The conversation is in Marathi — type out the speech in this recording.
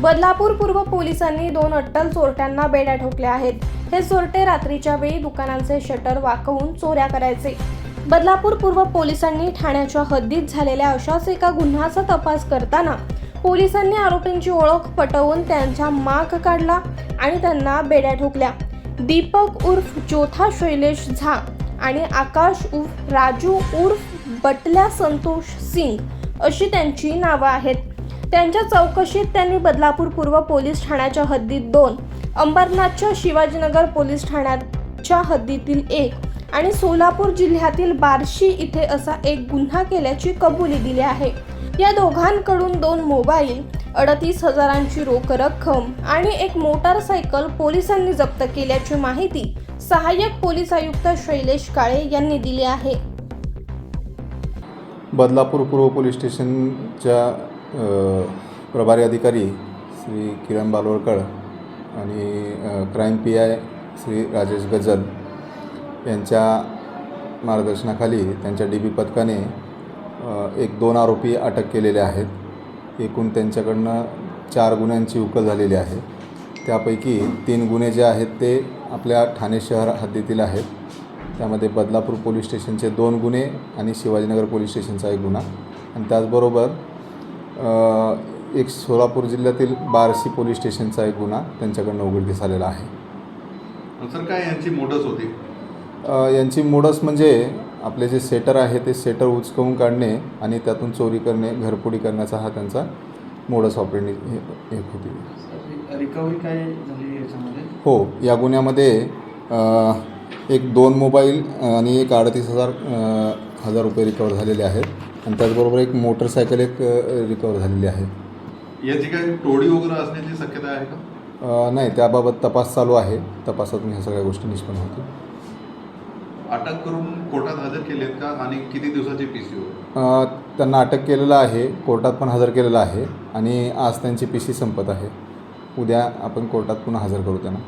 बदलापूर पूर्व पोलिसांनी दोन अट्टल चोरट्यांना बेड्या ठोकल्या आहेत. हे चोरटे रात्रीच्या वेळी दुकानांचे शटर वाकवून चोऱ्या करायचे. बदलापूर पूर्व पोलिसांनी ठाण्याच्या हद्दीत झालेल्या अशाच एका गुन्ह्याचा तपास करताना पोलिसांनी आरोपींची ओळख पटवून त्यांचा माग काढला आणि त्यांना बेड्या ठोकल्या. दीपक उर्फ जोथा शैलेश झा आणि आकाश उर्फ राजू उर्फ बटल्या संतोष सिंग अशी त्यांची नावं आहेत. त्यांच्या चौकशीत त्यांनी बदलापूर पूर्व पोलीस ठाण्याच्या हद्दीत दोन अंबरनाथच्या शिवाजीनगर पोलीस ठाण्याच्या हद्दीतील एक आणि सोलापूर जिल्ह्यातील बार्शी इथे असा एक गुन्हा केल्याची कबुली दिली आहे. या दोघांकडून दोन मोबाईल अडतीस हजारांची रोख रक्कम आणि एक मोटारसायकल पोलिसांनी जप्त केल्याची माहिती सहाय्यक पोलीस आयुक्त शैलेश काळे यांनी दिली आहे. बदलापूर पूर्व पोलीस स्टेशनच्या प्रभारी अधिकारी श्री किरण बालोरकर आणि crime P I Shri Rajesh Gajal यांच्या मार्गदर्शनाखाली त्यांच्या डी बी पथकाने एक दोन आरोपी अटक केलेले आहेत. एकूण त्यांच्याकडनं चार गुन्ह्यांची उकल झालेली आहे. त्यापैकी तीन गुन्हे जे आहेत ते आपल्या ठाणे शहर हद्दीतील आहेत. त्यामध्ये बदलापूर पोलीस स्टेशनचे दोन गुन्हे आणि शिवाजीनगर पोलीस स्टेशनचा एक गुन्हा. आणि त्याचबरोबर एक सोलापूर जिल्ह्यातील बार्शी पोलीस स्टेशनचा एक गुन्हा त्यांच्याकडनं उघडकीस आलेला आहे. सर काय यांची मोडच होती? अ, यांची मोडस म्हणजे आपले जे सेटर आहे ते सेटर उचकवून काढणे आणि त्यातून चोरी करणे घरफोडी करण्याचा हा त्यांचा मोडस ऑपरेंडी हे- एक होती. रिकव्हरी काय झाली याच्यामध्ये? हो या गुन्ह्यामध्ये अ, एक दोन मोबाईल आणि एक अडतीस हजार हजार रुपये रिकवर झालेले आहेत. आणि त्याचबरोबर एक मोटरसायकल एक रिकवर झालेली आहे. याची काही टोळी वगैरे असण्याची शक्यता आहे का? नाही त्याबाबत तपास चालू आहे. तपासातून ह्या सगळ्या गोष्टी निष्पन्न होतील. अटक करून कोर्टात हजर केलेत का? आणि किती दिवसाची पी सी त्यांना अटक केलेलं आहे. कोर्टात पण हजर केलेलं आहे. आणि आज त्यांची पी सी संपत आहे. उद्या आपण कोर्टात पुन्हा हजर करू त्यांना.